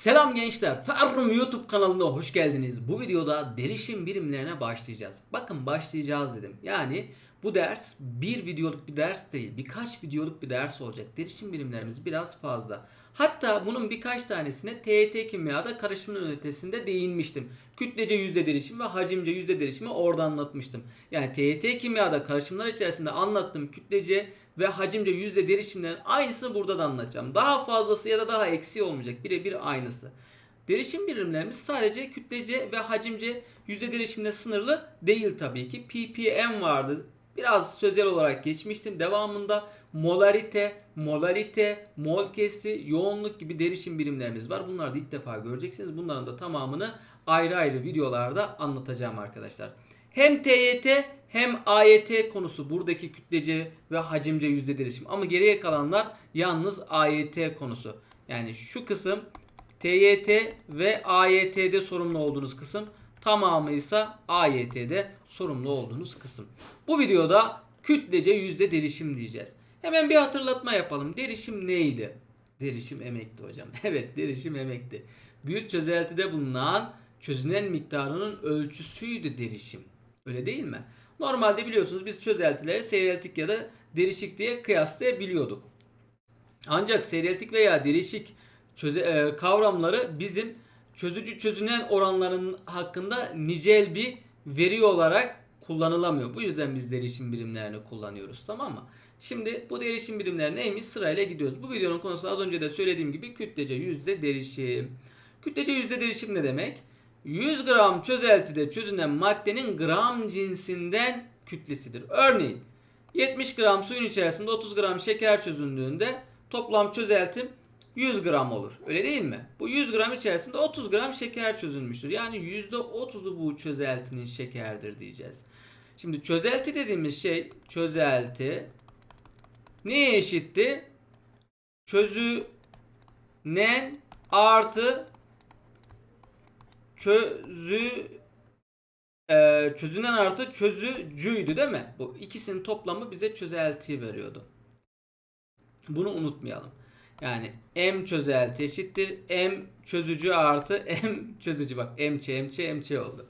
Selam gençler, Ferrum YouTube kanalına hoş geldiniz. Bu videoda derişim birimlerine başlayacağız. Bakın başlayacağız dedim. Yani bu ders bir videoluk bir ders değil, birkaç videoluk bir ders olacak. Derişim birimlerimiz biraz fazla. Hatta bunun birkaç tanesine TET kimyada karışımın ünitesinde değinmiştim. Kütlece yüzde derişim ve hacimce yüzde derişimi orada anlatmıştım. Yani TET kimyada karışımlar içerisinde anlattığım kütlece ve hacimce yüzde derişimlerin aynısını burada da anlatacağım. Daha fazlası ya da daha eksiği olmayacak. Birebir aynısı. Derişim birimlerimiz sadece kütlece ve hacimce yüzde derişimle sınırlı değil tabii ki. ppm vardı. Biraz sözel olarak geçmiştim. Devamında molarite, molalite, mol kesri, yoğunluk gibi derişim birimlerimiz var. Bunları da ilk defa göreceksiniz. Bunların da tamamını ayrı ayrı videolarda anlatacağım arkadaşlar. Hem TYT hem AYT konusu buradaki kütlece ve hacimce yüzde derişim. Ama geriye kalanlar yalnız AYT konusu. Yani şu kısım TYT ve AYT'de sorumlu olduğunuz kısım. Tamamı ise AYT'de sorumlu olduğunuz kısım. Bu videoda kütlece yüzde derişim diyeceğiz. Hemen bir hatırlatma yapalım. Derişim neydi? Derişim emekti hocam. Evet derişim emekti. Büyük çözeltide bulunan çözünen miktarının ölçüsüydü derişim. Öyle değil mi? Normalde biliyorsunuz biz çözeltileri seyreltik ya da derişik diye kıyaslayabiliyorduk. Ancak seyreltik veya derişik çöze, e, kavramları bizim çözücü çözünen oranların hakkında nicel bir veri olarak kullanılamıyor. Bu yüzden biz derişim birimlerini kullanıyoruz tamam mı? Şimdi bu derişim birimleri neymiş sırayla gidiyoruz. Bu videonun konusu az önce de söylediğim gibi kütlece yüzde derişim. Kütlece yüzde derişim ne demek? 100 gram çözeltide çözünen maddenin gram cinsinden kütlesidir. Örneğin 70 gram suyun içerisinde 30 gram şeker çözündüğünde toplam çözeltim 100 gram olur. Öyle değil mi? Bu 100 gram içerisinde 30 gram şeker çözülmüştür. Yani %30'u bu çözeltinin şekerdir diyeceğiz. Şimdi çözelti dediğimiz şey çözelti neye eşitti? Çözünen artı çözü e, çözünen artı çözücüydü değil mi? Bu ikisinin toplamı bize çözelti veriyordu. Bunu unutmayalım. Yani M çözelti eşittir M çözücü artı M çözücü. Bak MC MC MC oldu.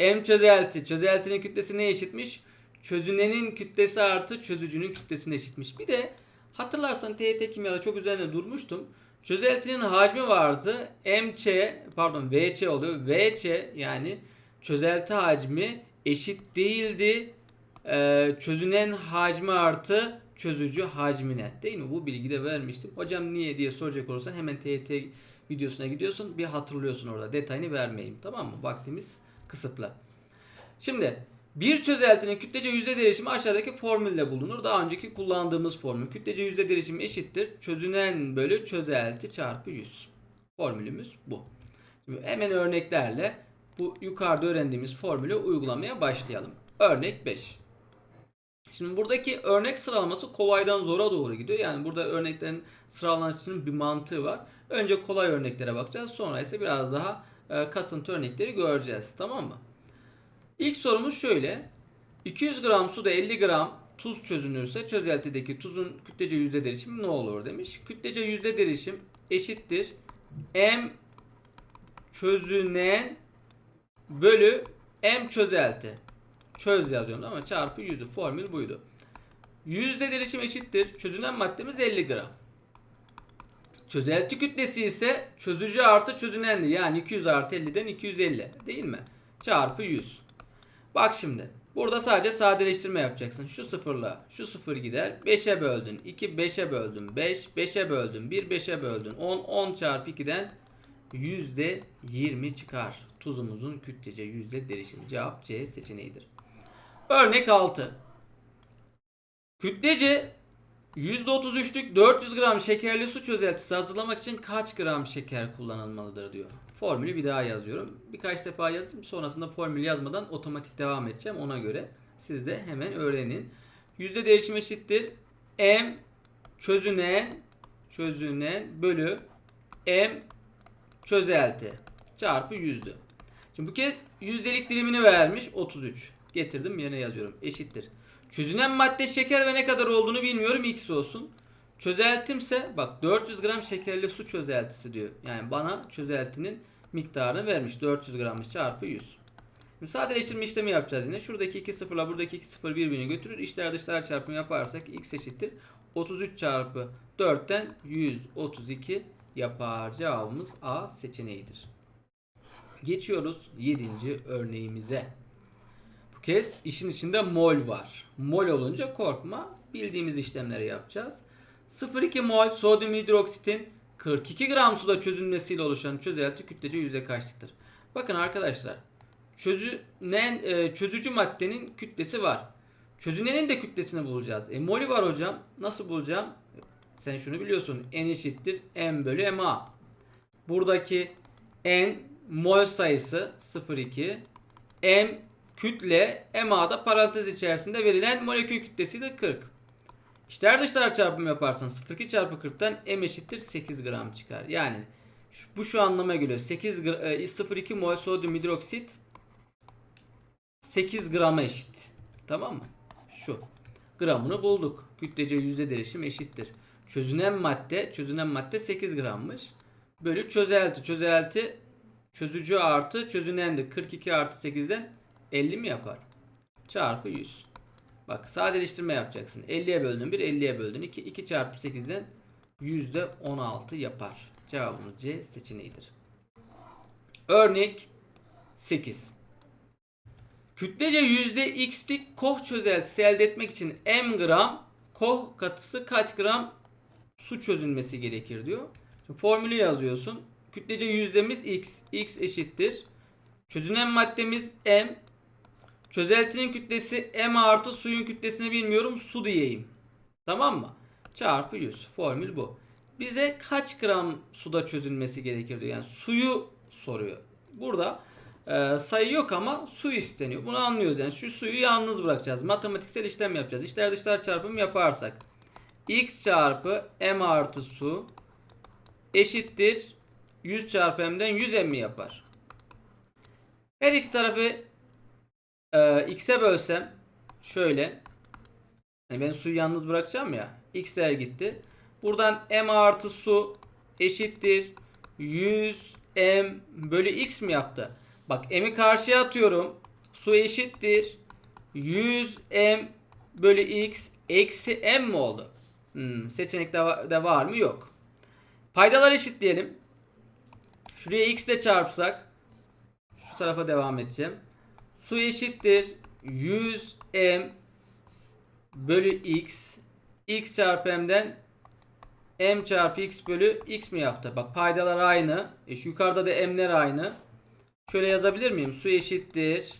M çözelti çözeltinin kütlesi ne eşitmiş? Çözünenin kütlesi artı çözücünün kütlesine eşitmiş. Bir de hatırlarsan TYT kimyada çok üzerine durmuştum. Çözeltinin hacmi vardı. MC pardon VC oluyor. VC yani çözelti hacmi eşit değildi. Ee, çözünen hacmi artı çözücü hacmine. Değil mi? Bu bilgi de vermiştim. Hocam niye diye soracak olursan hemen TYT videosuna gidiyorsun. Bir hatırlıyorsun orada. Detayını vermeyeyim. Tamam mı? Vaktimiz kısıtlı. Şimdi bir çözeltinin kütlece yüzde derişimi aşağıdaki formülle bulunur. Daha önceki kullandığımız formül. Kütlece yüzde derişimi eşittir. Çözünen bölü çözelti çarpı 100. Formülümüz bu. Şimdi hemen örneklerle bu yukarıda öğrendiğimiz formülü uygulamaya başlayalım. Örnek 5. Şimdi buradaki örnek sıralaması kolaydan zora doğru gidiyor. Yani burada örneklerin sıralanmasının bir mantığı var. Önce kolay örneklere bakacağız. Sonra ise biraz daha e, kasıntı örnekleri göreceğiz. Tamam mı? İlk sorumuz şöyle. 200 gram suda 50 gram tuz çözünürse çözeltideki tuzun kütlece yüzde derişimi ne olur demiş. Kütlece yüzde derişim eşittir. M çözünen bölü M çözelti. Çöz yazıyorum ama çarpı yüzü. Formül buydu. Yüzde derişim eşittir. Çözünen maddemiz 50 gram. Çözelti kütlesi ise çözücü artı çözünendi. Yani 200 artı 50'den 250 değil mi? Çarpı 100. Bak şimdi. Burada sadece sadeleştirme yapacaksın. Şu sıfırla şu sıfır gider. 5'e böldün. 2 5'e böldün. 5 5'e böldün. 1 5'e böldün. 10 10 çarpı 2'den %20 çıkar. Tuzumuzun kütlece yüzde derişimi. Cevap C seçeneğidir. Örnek 6. Kütlece %33'lük 400 gram şekerli su çözeltisi hazırlamak için kaç gram şeker kullanılmalıdır diyor. Formülü bir daha yazıyorum. Birkaç defa yazayım. Sonrasında formül yazmadan otomatik devam edeceğim. Ona göre siz de hemen öğrenin. Yüzde değişim eşittir. M çözünen çözünen bölü M çözelti çarpı yüzdü. Şimdi bu kez yüzdelik dilimini vermiş 33. Getirdim yerine yazıyorum. Eşittir. Çözünen madde şeker ve ne kadar olduğunu bilmiyorum. X olsun. Çözeltimse bak 400 gram şekerli su çözeltisi diyor. Yani bana çözeltinin miktarını vermiş. 400 grammış çarpı 100. Şimdi sadeleştirme işlemi yapacağız yine. Şuradaki 2 sıfırla buradaki 2 sıfır birbirini götürür. İçler dışlar çarpımı yaparsak x eşittir. 33 çarpı 4'ten 132 yapar. Cevabımız A seçeneğidir. Geçiyoruz 7. örneğimize. Bu kez işin içinde mol var. Mol olunca korkma. Bildiğimiz işlemleri yapacağız. 0,2 mol sodyum hidroksitin 42 gram suda çözülmesiyle oluşan çözelti kütlece yüzde kaçlıktır? Bakın arkadaşlar çözünen e, çözücü maddenin kütlesi var. Çözünenin de kütlesini bulacağız. E molü var hocam. Nasıl bulacağım? Sen şunu biliyorsun. N eşittir M bölü MA. Buradaki N mol sayısı 0,2. M kütle MA'da parantez içerisinde verilen molekül kütlesi de 40. İçler dışlar çarpımı yaparsan 0,2 çarpı 40'tan M eşittir 8 gram çıkar. Yani şu- bu şu anlama geliyor. 8 gra- e, 0,2 mol sodyum hidroksit 8 grama eşit. Tamam mı? Şu. Gramını bulduk. Kütlece yüzde derişim eşittir. Çözünen madde, çözünen madde 8 grammış. Bölü çözelti. Çözelti çözücü artı çözünendi. 42 artı 8'den 50 mi yapar? Çarpı 100. Bak sadeleştirme yapacaksın. 50'ye böldün 1, 50'ye böldün 2. 2 çarpı 8'den yüzde 16 yapar. Cevabımız C seçeneğidir. Örnek 8. Kütlece x'lik koh çözeltisi elde etmek için m gram koh katısı kaç gram su çözülmesi gerekir diyor. Şimdi formülü yazıyorsun. Kütlece yüzdemiz x. x eşittir. Çözünen maddemiz m. Çözeltinin kütlesi m artı suyun kütlesini bilmiyorum. Su diyeyim. Tamam mı? Çarpı 100. Formül bu. Bize kaç gram suda çözülmesi gerekir diyor. Yani suyu soruyor. Burada e, sayı yok ama su isteniyor. Bunu anlıyoruz yani. Şu suyu yalnız bırakacağız. Matematiksel işlem yapacağız. İçler dışlar çarpımı yaparsak x çarpı m artı su eşittir 100 çarpı m'den 100 m yapar. Her iki tarafı e, x'e bölsem şöyle yani ben suyu yalnız bırakacağım ya x'ler gitti. Buradan m artı su eşittir 100 m bölü x mi yaptı? Bak m'i karşıya atıyorum. Su eşittir 100 m bölü x eksi m mi oldu? Hmm, seçenekte de var mı? Yok. Paydalar eşitleyelim. Şuraya x ile çarpsak şu tarafa devam edeceğim. Su eşittir 100 m bölü x x çarpı m'den m çarpı x bölü x mi yaptı? Bak paydalar aynı. E şu yukarıda da m'ler aynı. Şöyle yazabilir miyim? Su eşittir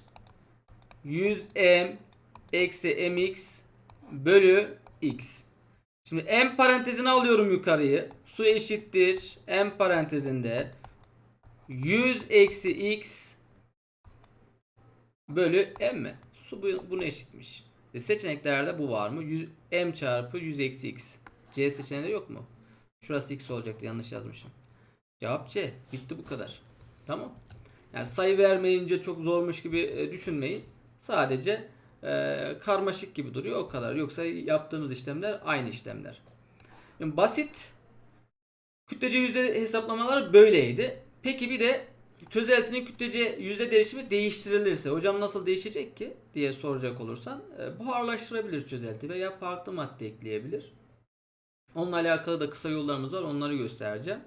100m eksi mx bölü x. Şimdi m parantezine alıyorum yukarıyı. Su eşittir m parantezinde 100 eksi x bölü m mi? Su bu- buna eşitmiş. E seçeneklerde bu var mı? 100, m çarpı 100 eksi x. C seçeneğinde yok mu? Şurası x olacaktı yanlış yazmışım. Cevap C. Bitti bu kadar. Tamam. Yani sayı vermeyince çok zormuş gibi e, düşünmeyin. Sadece e, karmaşık gibi duruyor o kadar. Yoksa yaptığımız işlemler aynı işlemler. Yani basit kütlece yüzde hesaplamalar böyleydi. Peki bir de çözeltinin kütlece yüzde derişimi değiştirilirse hocam nasıl değişecek ki diye soracak olursan e, buharlaştırabilir çözelti veya farklı madde ekleyebilir. Onunla alakalı da kısa yollarımız var. Onları göstereceğim.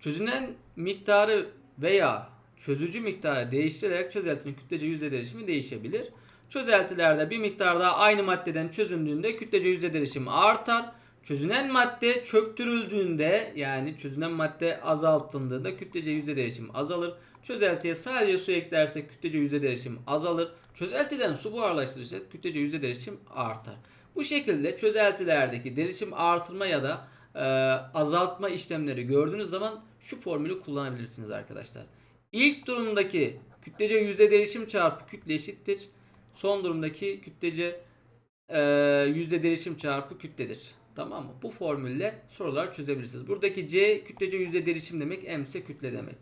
Çözünen miktarı veya çözücü miktarı değiştirerek çözeltinin kütlece yüzde derişimi değişebilir. Çözeltilerde bir miktar daha aynı maddeden çözündüğünde kütlece yüzde derişimi artar. Çözünen madde çöktürüldüğünde yani çözünen madde azaltıldığında kütlece yüzde derişimi azalır. Çözeltiye sadece su eklersek kütlece yüzde derişim azalır. Çözeltiden su buharlaştırırsak kütlece yüzde derişim artar. Bu şekilde çözeltilerdeki derişim artırma ya da e, azaltma işlemleri gördüğünüz zaman şu formülü kullanabilirsiniz arkadaşlar. İlk durumdaki kütlece yüzde derişim çarpı kütle eşittir. Son durumdaki kütlece e, yüzde derişim çarpı kütledir. Tamam mı? Bu formülle sorular çözebilirsiniz. Buradaki C kütlece yüzde derişim demek, M ise kütle demek.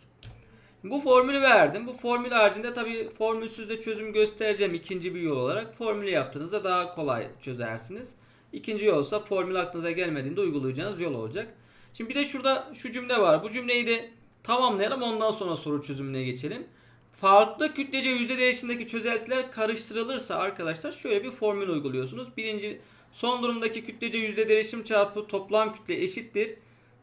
Bu formülü verdim. Bu formül haricinde tabi formülsüz de çözüm göstereceğim ikinci bir yol olarak. Formülü yaptığınızda daha kolay çözersiniz. İkinci yol ise formül aklınıza gelmediğinde uygulayacağınız yol olacak. Şimdi bir de şurada şu cümle var. Bu cümleyi de tamamlayalım ondan sonra soru çözümüne geçelim. Farklı kütlece yüzde değişimdeki çözeltiler karıştırılırsa arkadaşlar şöyle bir formül uyguluyorsunuz. Birinci son durumdaki kütlece yüzde değişim çarpı toplam kütle eşittir.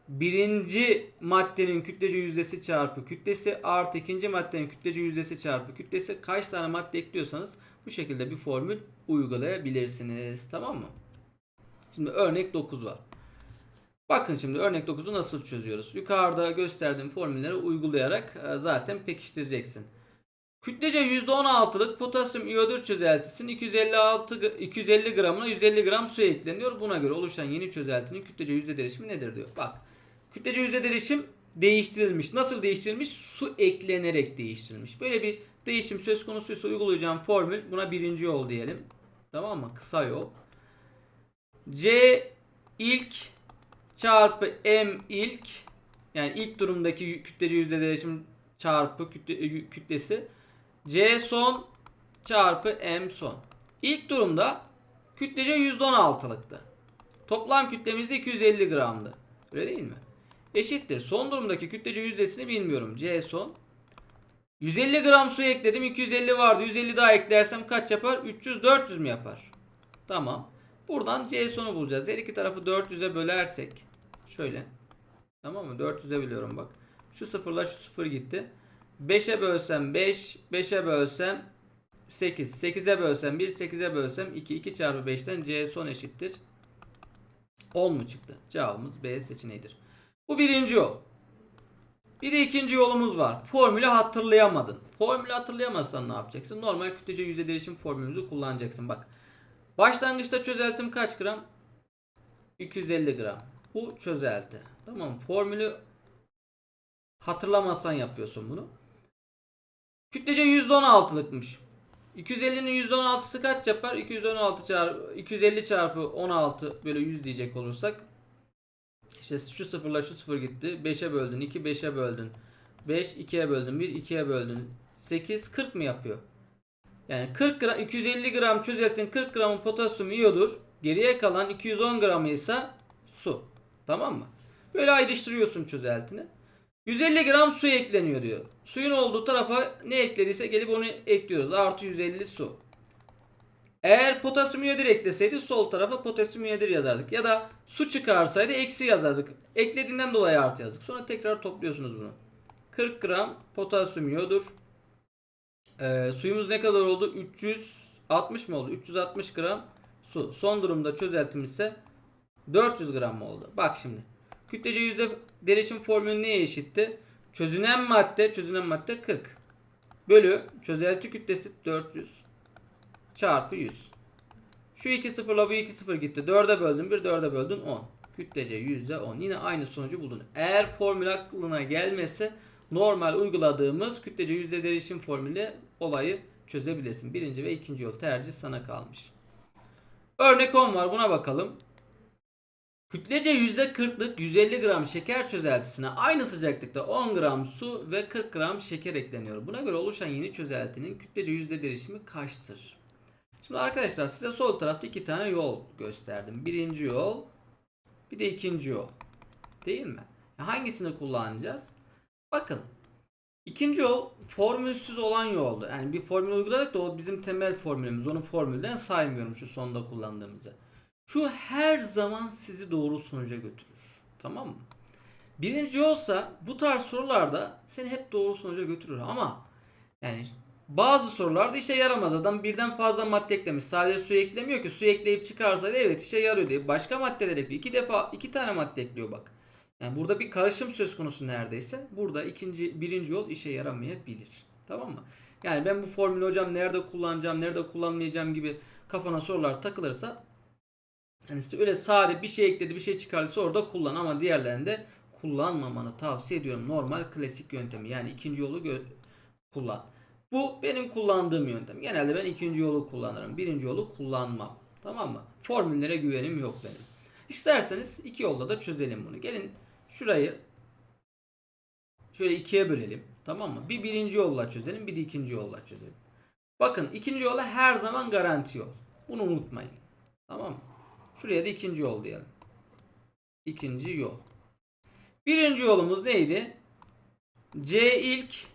Birinci maddenin kütlece yüzdesi çarpı kütlesi artı ikinci maddenin kütlece yüzdesi çarpı kütlesi kaç tane madde ekliyorsanız bu şekilde bir formül uygulayabilirsiniz. Tamam mı? Şimdi örnek 9 var. Bakın şimdi örnek 9'u nasıl çözüyoruz? Yukarıda gösterdiğim formülleri uygulayarak e, zaten pekiştireceksin. Kütlece %16'lık potasyum iyodür çözeltisinin 256 g- 250 gramına 150 gram su ekleniyor. Buna göre oluşan yeni çözeltinin kütlece yüzde derişimi nedir diyor. Bak. Kütlece yüzde derişim değiştirilmiş. Nasıl değiştirilmiş? Su eklenerek değiştirilmiş. Böyle bir değişim söz konusuysa uygulayacağım formül buna birinci yol diyelim. Tamam mı? Kısa yol. C ilk çarpı M ilk yani ilk durumdaki kütlece yüzde derişim çarpı kütle, kütlesi C son çarpı M son. İlk durumda kütlece %16'lıktı. Toplam kütlemiz de 250 gramdı. Öyle değil mi? Eşittir. Son durumdaki kütlece yüzdesini bilmiyorum. C son. 150 gram su ekledim. 250 vardı. 150 daha eklersem kaç yapar? 300 400 mü yapar? Tamam. Buradan C sonu bulacağız. Her iki tarafı 400'e bölersek şöyle. Tamam mı? 400'e bölüyorum bak. Şu sıfırla şu sıfır gitti. 5'e bölsem 5, 5'e bölsem 8, 8'e bölsem 1, 8'e bölsem 2, 2 çarpı 5'ten C son eşittir. 10 mu çıktı? Cevabımız B seçeneğidir. Bu birinci yol. Bir de ikinci yolumuz var. Formülü hatırlayamadın. Formülü hatırlayamazsan ne yapacaksın? Normal kütlece yüzde değişim formülümüzü kullanacaksın. Bak. Başlangıçta çözeltim kaç gram? 250 gram. Bu çözelti. Tamam. Formülü hatırlamazsan yapıyorsun bunu. Kütlece %16'lıkmış. 250'nin %16'sı kaç yapar? 216 çarpı 250 çarpı 16 böyle 100 diyecek olursak işte şu sıfırla şu sıfır gitti. 5'e böldün. 2 5'e böldün. 5 2'ye böldün. 1 2'ye böldün. 8 40 mı yapıyor? Yani 40 gram 250 gram çözeltin 40 gramı potasyum iyodür. Geriye kalan 210 gramı ise su. Tamam mı? Böyle ayrıştırıyorsun çözeltini. 150 gram su ekleniyor diyor. Suyun olduğu tarafa ne eklediyse gelip onu ekliyoruz. Artı 150 su. Eğer potasyum iyodür ekleseydi sol tarafa potasyum iyodür yazardık. Ya da su çıkarsaydı eksi yazardık. Eklediğinden dolayı artı yazdık. Sonra tekrar topluyorsunuz bunu. 40 gram potasyum iyodür. Ee, suyumuz ne kadar oldu? 360 mı oldu? 360 gram su. Son durumda çözeltimiz ise 400 gram mı oldu? Bak şimdi. Kütlece yüzde derişim formülü neye eşitti? Çözünen madde, çözünen madde 40. Bölü çözelti kütlesi 400 çarpı 100. Şu iki sıfırla bu iki sıfır gitti. 4'e böldün 1, 4'e böldün 10. Kütlece yüzde 10. Yine aynı sonucu buldun. Eğer formül aklına gelmese normal uyguladığımız kütlece yüzde derişim formülü olayı çözebilirsin. Birinci ve ikinci yol tercih sana kalmış. Örnek 10 var buna bakalım. Kütlece %40'lık 150 gram şeker çözeltisine aynı sıcaklıkta 10 gram su ve 40 gram şeker ekleniyor. Buna göre oluşan yeni çözeltinin kütlece yüzde derişimi kaçtır? Şimdi arkadaşlar size sol tarafta iki tane yol gösterdim. Birinci yol bir de ikinci yol. Değil mi? Hangisini kullanacağız? Bakın. İkinci yol formülsüz olan yoldu. Yani bir formül uyguladık da o bizim temel formülümüz. Onu formülden saymıyorum şu sonda kullandığımızı. Şu her zaman sizi doğru sonuca götürür. Tamam mı? Birinci yolsa bu tarz sorularda seni hep doğru sonuca götürür ama yani bazı sorularda işe yaramaz. Adam birden fazla madde eklemiş. Sadece su eklemiyor ki. Su ekleyip çıkarsaydı evet işe yarıyor diye. Başka maddeler ekliyor. İki defa iki tane madde ekliyor bak. Yani burada bir karışım söz konusu neredeyse. Burada ikinci birinci yol işe yaramayabilir. Tamam mı? Yani ben bu formülü hocam nerede kullanacağım, nerede kullanmayacağım gibi kafana sorular takılırsa Hani öyle sade bir şey ekledi bir şey çıkardıysa orada kullan ama diğerlerinde kullanmamanı tavsiye ediyorum. Normal klasik yöntemi yani ikinci yolu kullan. Bu benim kullandığım yöntem. Genelde ben ikinci yolu kullanırım. Birinci yolu kullanmam. Tamam mı? Formüllere güvenim yok benim. İsterseniz iki yolda da çözelim bunu. Gelin şurayı şöyle ikiye bölelim. Tamam mı? Bir birinci yolla çözelim bir de ikinci yolla çözelim. Bakın ikinci yola her zaman garanti yol. Bunu unutmayın. Tamam mı? Şuraya da ikinci yol diyelim. İkinci yol. Birinci yolumuz neydi? C ilk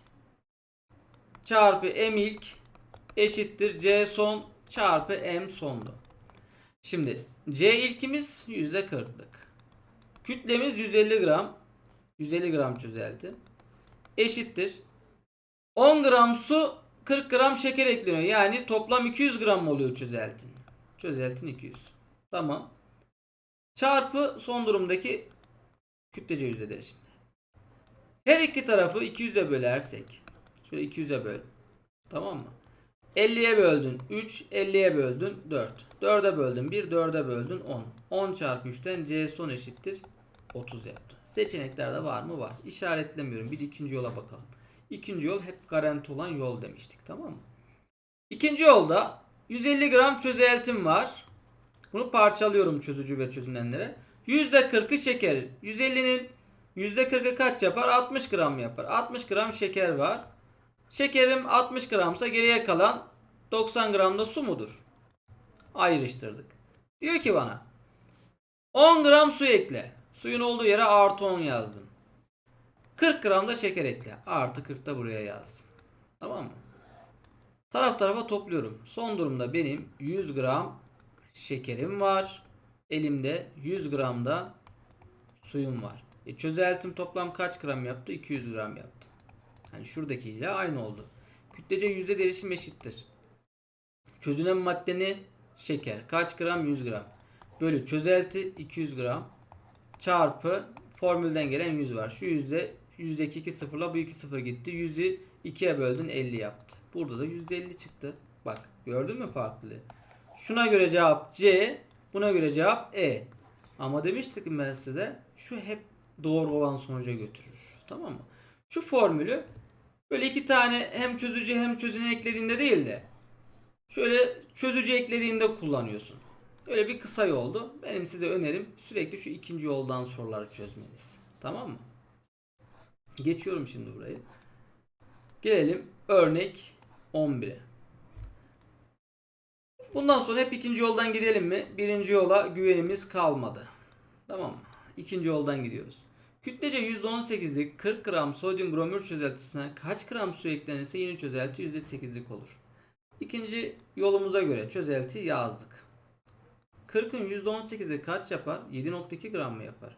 çarpı M ilk eşittir C son çarpı M sondu. Şimdi C ilkimiz %40'lık. Kütlemiz 150 gram. 150 gram çözelti. Eşittir. 10 gram su 40 gram şeker ekleniyor. Yani toplam 200 gram oluyor çözeltin? Çözeltin 200. Tamam. Çarpı son durumdaki kütlece yüzde derişim. Her iki tarafı 200'e bölersek. Şöyle 200'e böl. Tamam mı? 50'ye böldün 3, 50'ye böldün 4. 4'e böldün 1, 4'e böldün 10. 10 çarpı 3'ten C son eşittir 30 yaptı. Seçeneklerde var mı? Var. İşaretlemiyorum. Bir ikinci yola bakalım. İkinci yol hep garanti olan yol demiştik. Tamam mı? İkinci yolda 150 gram çözeltim var. Bunu parçalıyorum çözücü ve çözünenlere. %40'ı şeker. 150'nin %40'ı kaç yapar? 60 gram yapar. 60 gram şeker var. Şekerim 60 gramsa geriye kalan 90 gram da su mudur? Ayrıştırdık. Diyor ki bana 10 gram su ekle. Suyun olduğu yere artı 10 yazdım. 40 gram da şeker ekle. Artı 40 da buraya yazdım. Tamam mı? Taraf tarafa topluyorum. Son durumda benim 100 gram şekerim var. Elimde 100 gram da suyum var. E çözeltim toplam kaç gram yaptı? 200 gram yaptı. Yani şuradakiyle aynı oldu. Kütlece yüzde derişim eşittir. Çözünen madde ne? Şeker. Kaç gram? 100 gram. Bölü çözelti 200 gram. Çarpı formülden gelen 100 var. Şu yüzde yüzdeki 2 sıfırla bu 2 sıfır gitti. 100'ü 2'ye böldün 50 yaptı. Burada da yüzde 50 çıktı. Bak gördün mü farklılığı? Şuna göre cevap C. Buna göre cevap E. Ama demiştik ben size şu hep doğru olan sonuca götürür. Tamam mı? Şu formülü böyle iki tane hem çözücü hem çözüne eklediğinde değil de şöyle çözücü eklediğinde kullanıyorsun. Öyle bir kısa yoldu. Benim size önerim sürekli şu ikinci yoldan soruları çözmeniz. Tamam mı? Geçiyorum şimdi burayı. Gelelim örnek 11'e. Bundan sonra hep ikinci yoldan gidelim mi? Birinci yola güvenimiz kalmadı. Tamam mı? İkinci yoldan gidiyoruz. Kütlece %18'lik 40 gram sodyum bromür çözeltisine kaç gram su eklenirse yeni çözelti %8'lik olur. İkinci yolumuza göre çözelti yazdık. 40'ın %18'i kaç yapar? 7.2 gram mı yapar?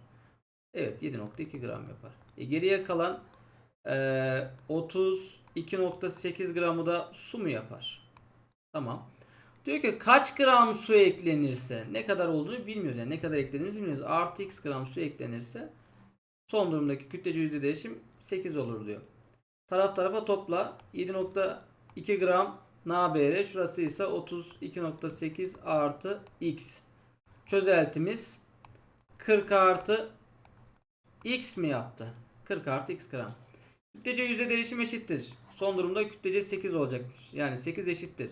Evet 7.2 gram yapar. E geriye kalan eee 32.8 gramı da su mu yapar? Tamam. Diyor ki kaç gram su eklenirse ne kadar olduğunu bilmiyoruz. Yani ne kadar eklediğimizi bilmiyoruz. Artı x gram su eklenirse son durumdaki kütlece yüzde değişim 8 olur diyor. Taraf tarafa topla. 7.2 gram NaBr şurası ise 32.8 artı x. Çözeltimiz 40 artı x mi yaptı? 40 artı x gram. Kütlece yüzde değişim eşittir. Son durumda kütlece 8 olacakmış. Yani 8 eşittir.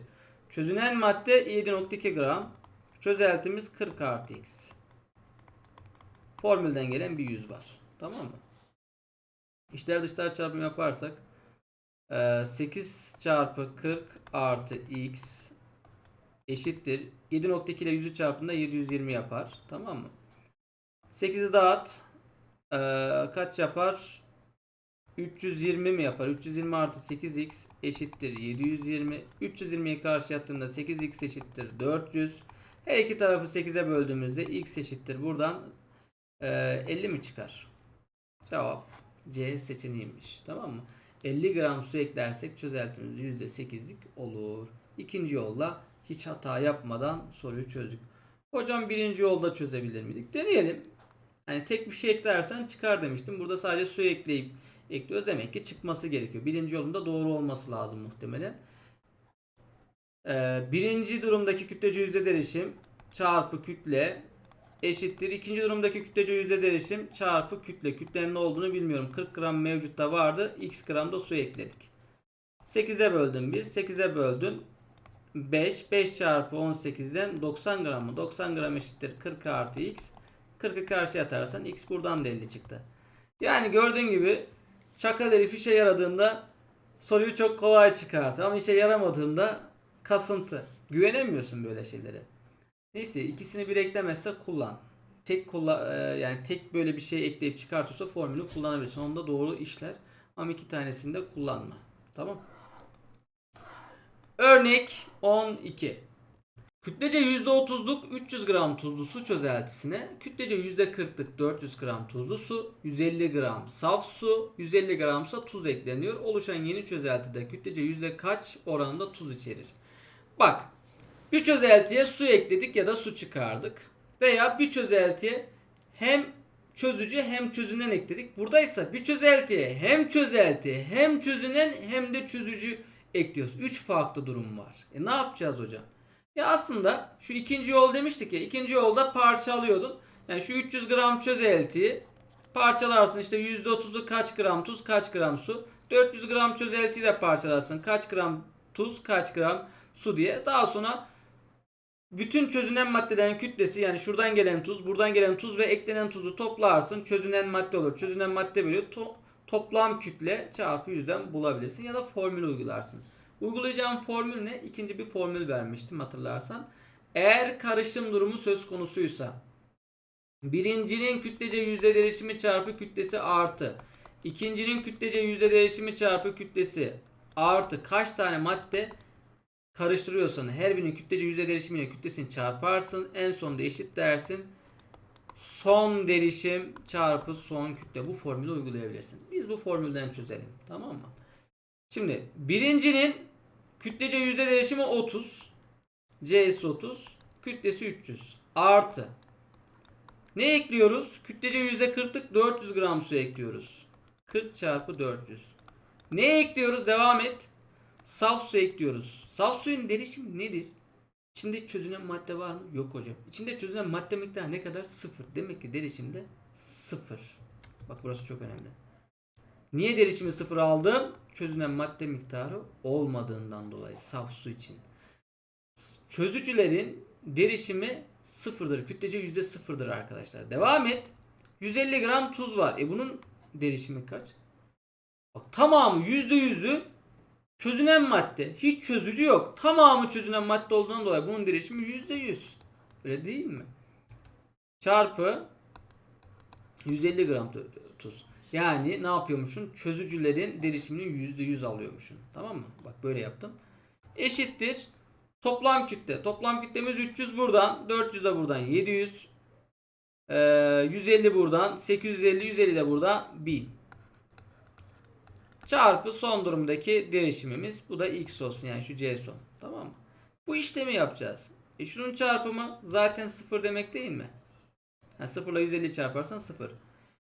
Çözünen madde 7.2 gram. Çözeltimiz 40 artı x. Formülden gelen bir 100 var. Tamam mı? İçler dışlar çarpımı yaparsak 8 çarpı 40 artı x eşittir. 7.2 ile 100'ü çarpında 720 yapar. Tamam mı? 8'i dağıt. Ee, kaç yapar? 320 mi yapar? 320 artı 8x eşittir 720. 320'ye karşı attığımda 8x eşittir 400. Her iki tarafı 8'e böldüğümüzde x eşittir. Buradan e, 50 mi çıkar? Cevap C seçeneğiymiş. Tamam mı? 50 gram su eklersek çözeltimiz %8'lik olur. İkinci yolla hiç hata yapmadan soruyu çözdük. Hocam birinci yolda çözebilir miydik? Deneyelim. Yani tek bir şey eklersen çıkar demiştim. Burada sadece su ekleyip ekliyoruz. Demek ki çıkması gerekiyor. Birinci yolunda doğru olması lazım muhtemelen. Ee, birinci durumdaki kütlece yüzde derişim çarpı kütle eşittir. İkinci durumdaki kütlece yüzde derişim çarpı kütle. Kütlenin ne olduğunu bilmiyorum. 40 gram mevcutta vardı. X gram da su ekledik. 8'e böldün 1. 8'e böldün 5. 5 çarpı 18'den 90 gram mı? 90 gram eşittir 40 artı x. 40'ı karşıya atarsan x buradan da 50 çıktı. Yani gördüğün gibi çakal herif işe yaradığında soruyu çok kolay çıkartır. Ama işe yaramadığında kasıntı. Güvenemiyorsun böyle şeylere. Neyse ikisini bir eklemezse kullan. Tek kulla, e, yani tek böyle bir şey ekleyip çıkartırsa formülü kullanabilirsin. Onda doğru işler. Ama iki tanesini de kullanma. Tamam. Örnek 12. Kütlece %30'luk 300 gram tuzlu su çözeltisine kütlece %40'lık 400 gram tuzlu su, 150 gram saf su, 150 gram ise tuz ekleniyor. Oluşan yeni çözeltide kütlece yüzde kaç oranında tuz içerir? Bak bir çözeltiye su ekledik ya da su çıkardık. Veya bir çözeltiye hem çözücü hem çözünen ekledik. Buradaysa bir çözeltiye hem çözelti hem çözünen hem de çözücü ekliyoruz. 3 farklı durum var. E ne yapacağız hocam? Ya aslında şu ikinci yol demiştik ya. ikinci yolda parçalıyordun. Yani şu 300 gram çözeltiyi parçalarsın. İşte %30'u kaç gram tuz kaç gram su. 400 gram çözeltiyi de parçalarsın. Kaç gram tuz kaç gram su diye. Daha sonra bütün çözünen maddelerin kütlesi yani şuradan gelen tuz, buradan gelen tuz ve eklenen tuzu toplarsın. Çözünen madde olur. Çözünen madde bölü to- toplam kütle çarpı yüzden bulabilirsin ya da formül uygularsın. Uygulayacağım formül ne? İkinci bir formül vermiştim hatırlarsan. Eğer karışım durumu söz konusuysa birincinin kütlece yüzde derişimi çarpı kütlesi artı ikincinin kütlece yüzde derişimi çarpı kütlesi artı kaç tane madde karıştırıyorsan her birinin kütlece yüzde derişimiyle kütlesini çarparsın. En sonunda eşit dersin. Son derişim çarpı son kütle. Bu formülü uygulayabilirsin. Biz bu formülden çözelim. Tamam mı? Şimdi birincinin kütlece yüzde derişimi 30. C'si 30. Kütlesi 300. Artı. Ne ekliyoruz? Kütlece yüzde 40'lık 400 gram su ekliyoruz. 40 çarpı 400. Ne ekliyoruz? Devam et. Saf su ekliyoruz. Saf suyun derişimi nedir? İçinde çözünen madde var mı? Yok hocam. İçinde çözünen madde miktarı ne kadar? Sıfır. Demek ki derişimde sıfır. Bak burası çok önemli. Niye derişimi sıfır aldım? Çözünen madde miktarı olmadığından dolayı saf su için. Çözücülerin derişimi sıfırdır. Kütlece yüzde sıfırdır arkadaşlar. Devam et. 150 gram tuz var. E bunun derişimi kaç? Bak tamamı yüzde yüzü çözünen madde. Hiç çözücü yok. Tamamı çözünen madde olduğundan dolayı bunun derişimi yüzde yüz. Öyle değil mi? Çarpı 150 gram tu- tuz. Yani ne yapıyormuşsun? Çözücülerin derişimini yüzde yüz alıyormuşsun. Tamam mı? Bak böyle yaptım. Eşittir. Toplam kütle. Toplam kütlemiz 300 buradan. 400 de buradan. 700. Ee, 150 buradan. 850. 150 de buradan. 1000. Çarpı son durumdaki derişimimiz. Bu da x olsun. Yani şu c son. Tamam mı? Bu işlemi yapacağız. E şunun çarpımı zaten 0 demek değil mi? Yani 0 ile 150 çarparsan 0.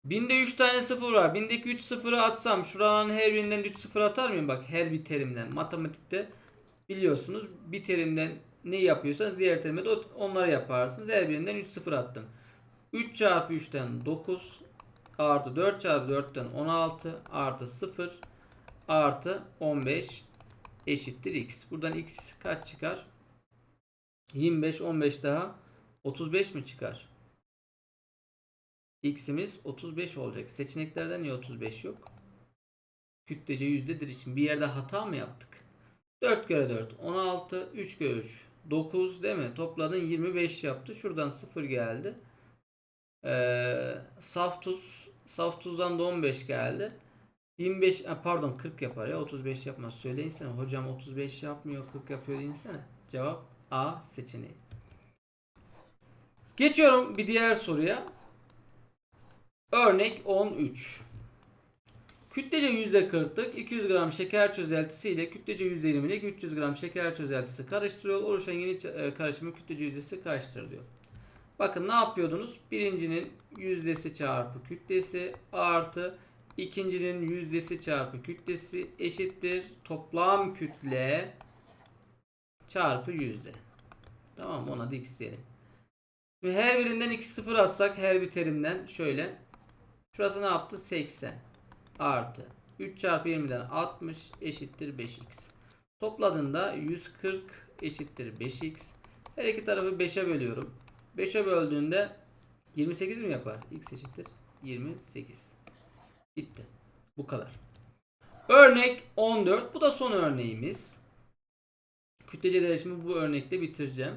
Binde 3 tane 0 var. Bindeki 3 sıfırı atsam şuranın her birinden 3 sıfır atar mıyım? Bak her bir terimden. Matematikte biliyorsunuz bir terimden ne yapıyorsanız diğer terimde de onları yaparsınız. Her birinden 3 sıfır attım. 3 çarpı 3'ten 9 artı 4 çarpı 4'ten 16 artı 0 artı 15 eşittir x. Buradan x kaç çıkar? 25 15 daha 35 mi çıkar? X'imiz 35 olacak. Seçeneklerden niye 35 yok? Kütlece yüzdedir için bir yerde hata mı yaptık? 4 kere 4 16 3 kere 3 9 değil mi? Topladın 25 yaptı. Şuradan 0 geldi. Ee, saf tuz saf tuzdan da 15 geldi. 25 ha, pardon 40 yapar ya 35 yapmaz. Söyleyin sana hocam 35 yapmıyor 40 yapıyor insene. Cevap A seçeneği. Geçiyorum bir diğer soruya. Örnek 13. Kütlece %40'lık 200 gram şeker çözeltisi ile kütlece %20'lik 300 gram şeker çözeltisi karıştırıyor. Oluşan yeni e, karışımın kütlece yüzdesi kaçtır diyor. Bakın ne yapıyordunuz? Birincinin yüzdesi çarpı kütlesi artı ikincinin yüzdesi çarpı kütlesi eşittir. Toplam kütle çarpı yüzde. Tamam mı? Ona da x diyelim. Şimdi her birinden 2 sıfır atsak her bir terimden şöyle. Şurası ne yaptı? 80 artı 3 çarpı 20'den 60 eşittir 5x. Topladığında 140 eşittir 5x. Her iki tarafı 5'e bölüyorum. 5'e böldüğünde 28 mi yapar? x eşittir 28. Bitti. Bu kadar. Örnek 14. Bu da son örneğimiz. Kütlece derişimi bu örnekte bitireceğim.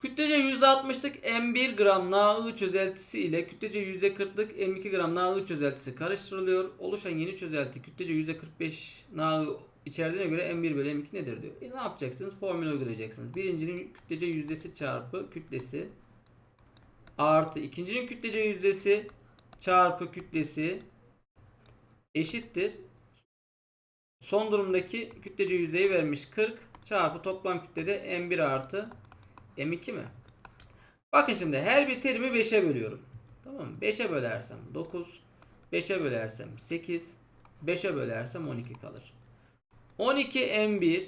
Kütlece %60'lık M1 gram Na çözeltisi ile kütlece %40'lık M2 gram Na çözeltisi karıştırılıyor. Oluşan yeni çözelti kütlece %45 Na içerdiğine göre M1 bölü M2 nedir diyor. E ne yapacaksınız? Formül uygulayacaksınız. Birincinin kütlece yüzdesi çarpı kütlesi artı ikincinin kütlece yüzdesi çarpı kütlesi eşittir. Son durumdaki kütlece yüzdeyi vermiş 40 çarpı toplam kütlede M1 artı M2 mi? Bakın şimdi her bir terimi 5'e bölüyorum. Tamam mı? 5'e bölersem 9, 5'e bölersem 8, 5'e bölersem 12 kalır. 12 M1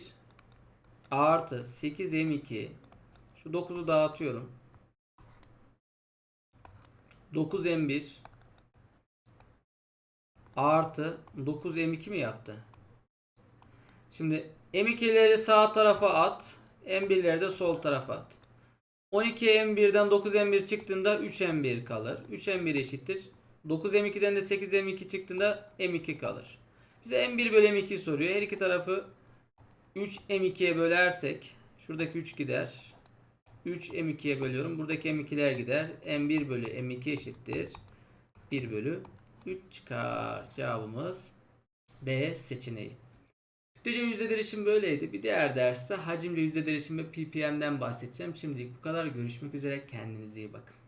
artı 8 M2 şu 9'u dağıtıyorum. 9 M1 artı 9 M2 mi yaptı? Şimdi M2'leri sağ tarafa at. M1'leri de sol tarafa at. 12 M1'den 9 M1 çıktığında 3 M1 kalır. 3 M1 eşittir. 9 M2'den de 8 M2 çıktığında M2 kalır. Bize M1 bölü M2 soruyor. Her iki tarafı 3 M2'ye bölersek şuradaki 3 gider. 3 M2'ye bölüyorum. Buradaki M2'ler gider. M1 bölü M2 eşittir. 1 bölü 3 çıkar. Cevabımız B seçeneği. Kütlece yüzde derişim böyleydi. Bir diğer derste hacimce yüzde derişim ve ppm'den bahsedeceğim. Şimdilik bu kadar. Görüşmek üzere. Kendinize iyi bakın.